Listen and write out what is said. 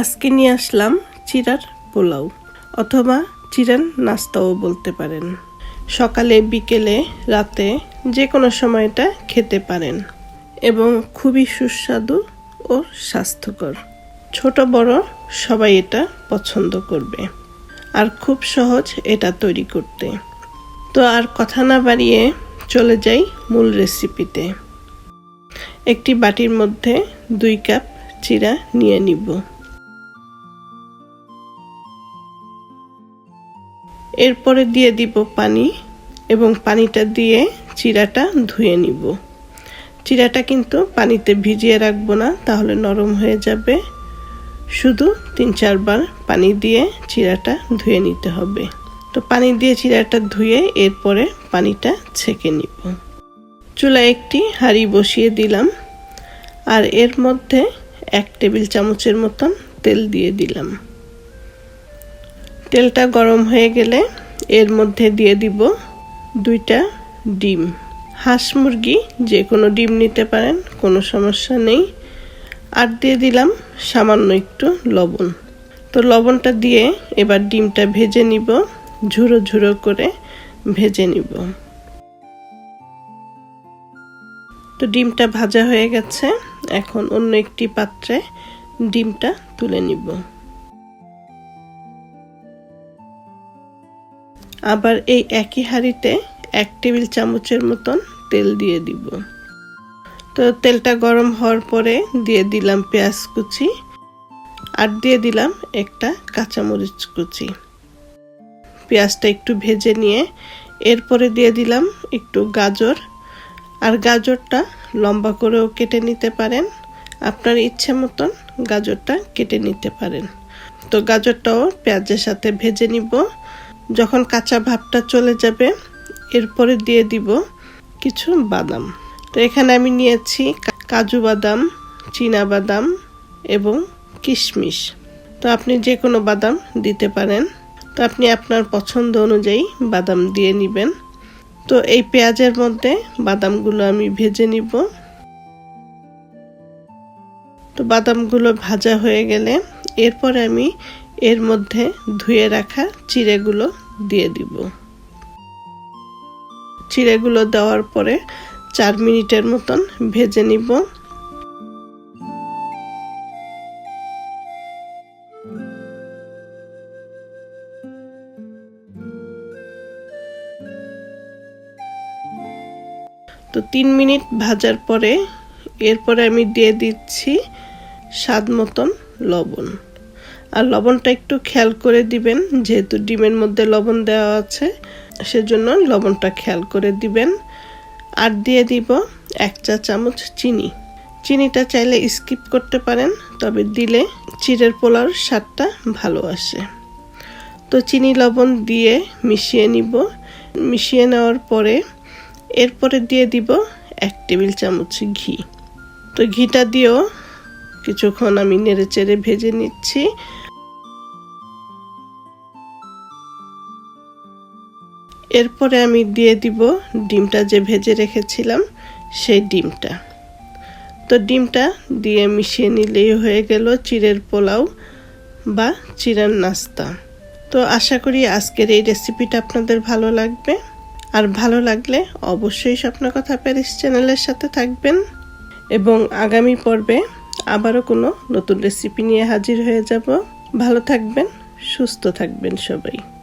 আজকে নিয়ে আসলাম চিরার পোলাও, অথবা চিরার নাস্তাও বলতে পারেন। সকালে, বিকেলে, রাতে যে কোনো সময় এটা খেতে পারেন এবং খুবই সুস্বাদু ও স্বাস্থ্যকর। ছোট, বড় সবাই এটা পছন্দ করবে আর খুব সহজ এটা তৈরি করতে। তো আর কথা না বাড়িয়ে চলে যাই মূল রেসিপিতে। একটি বাটির মধ্যে দুই কাপ চিরা নিয়ে নিব। এরপরে দিয়ে দিব পানি এবং পানিটা দিয়ে চিরাটা ধুয়ে নিব। চিরাটা কিন্তু পানিতে ভিজিয়ে রাখব না, তাহলে নরম হয়ে যাবে। শুধু তিন চারবার পানি দিয়ে চিরাটা ধুয়ে নিতে হবে। তো পানি দিয়ে চিরাটা ধুয়ে এরপরে পানিটা ছেঁকে নিব। চুলায় একটি হাঁড়ি বসিয়ে দিলাম আর এর মধ্যে এক টেবিল চামচের মতন তেল দিয়ে দিলাম। তেলটা গরম হয়ে গেলে এর মধ্যে দিয়ে দিব দুইটা ডিম। হাঁস মুরগি যে কোনো ডিম নিতে পারেন, কোনো সমস্যা নেই। আর দিয়ে দিলাম সামান্য একটু লবণ। তো লবণটা দিয়ে এবার ডিমটা ভেজে নিব, ঝুরো ঝুরো করে ভেজে নিব। তো ডিমটা ভাজা হয়ে গেছে, এখন অন্য একটি পাত্রে ডিমটা তুলে নিব। আবার এই একই হাঁড়িতে এক টেবিল চামচের মতন তেল দিয়ে দিব। তো তেলটা গরম হওয়ার পরে দিয়ে দিলাম পেঁয়াজ কুচি আর দিয়ে দিলাম একটা কাঁচামরিচ কুচি। পেঁয়াজটা একটু ভেজে নিয়ে এরপরে দিয়ে দিলাম একটু গাজর। আর গাজরটা লম্বা করেও কেটে নিতে পারেন। আপনার ইচ্ছে মতন গাজরটা কেটে নিতে পারেন। তো গাজরটাও পেঁয়াজের সাথে ভেজে নিব। যখন কাঁচা ভাবটা চলে যাবে, এরপরে দিয়ে দিব কিছু বাদাম। তো এখানে আমি নিয়েছি কাজু বাদাম, চীনা বাদাম এবং কিশমিশ। তো আপনি যে কোনো বাদাম দিতে পারেন। তো আপনি আপনার পছন্দ অনুযায়ী বাদাম দিয়ে নেবেন। তো এই পেঁয়াজের মধ্যে বাদামগুলো আমি ভেজে নিব। তো বাদামগুলো ভাজা হয়ে গেলে এরপরে আমি এর মধ্যে ধুয়ে রাখা চিড়েগুলো দিয়ে দিব। চিড়েগুলো দেওয়ার পরে চার মিনিটের মতন ভেজে নিব। তো তিন মিনিট ভাজার পরে এরপরে আমি দিয়ে দিচ্ছি স্বাদ মতন লবণ। আর লবণটা একটু খেয়াল করে দিবেন, যেহেতু ডিমের মধ্যে লবণ দেওয়া আছে, সেজন্য লবণটা খেয়াল করে দিবেন। আর দিয়ে দিব এক চা চামচ চিনি। চিনিটা চাইলে স্কিপ করতে পারেন, তবে দিলে চিড়ের পোলার স্বাদটা ভালো আসে। তো চিনি, লবণ দিয়ে মিশিয়ে নিব। মিশিয়ে নেওয়ার পরে এরপরে দিয়ে দিব এক টেবিল চামচ ঘি। তো ঘিটা দিয়েও কিছুক্ষণ আমি নেড়ে চেড়ে ভেজে নিচ্ছি। এরপরে আমি দিয়ে দিব ডিমটা যে ভেজে রেখেছিলাম, সেই ডিমটা। তো ডিমটা দিয়ে মিশিয়ে নিলেই হয়ে গেল চিড়ের পোলাও বা চিড়ের নাস্তা। তো আশা করি আজকের এই রেসিপিটা আপনাদের ভালো লাগবে। আর ভালো লাগলে অবশ্যই স্বপ্ন কথা প্যারিস চ্যানেলের সাথে থাকবেন। এবং আগামী পর্বে আবারও কোনো নতুন রেসিপি নিয়ে হাজির হয়ে যাব। ভালো থাকবেন সুস্থ থাকবেন সবাই।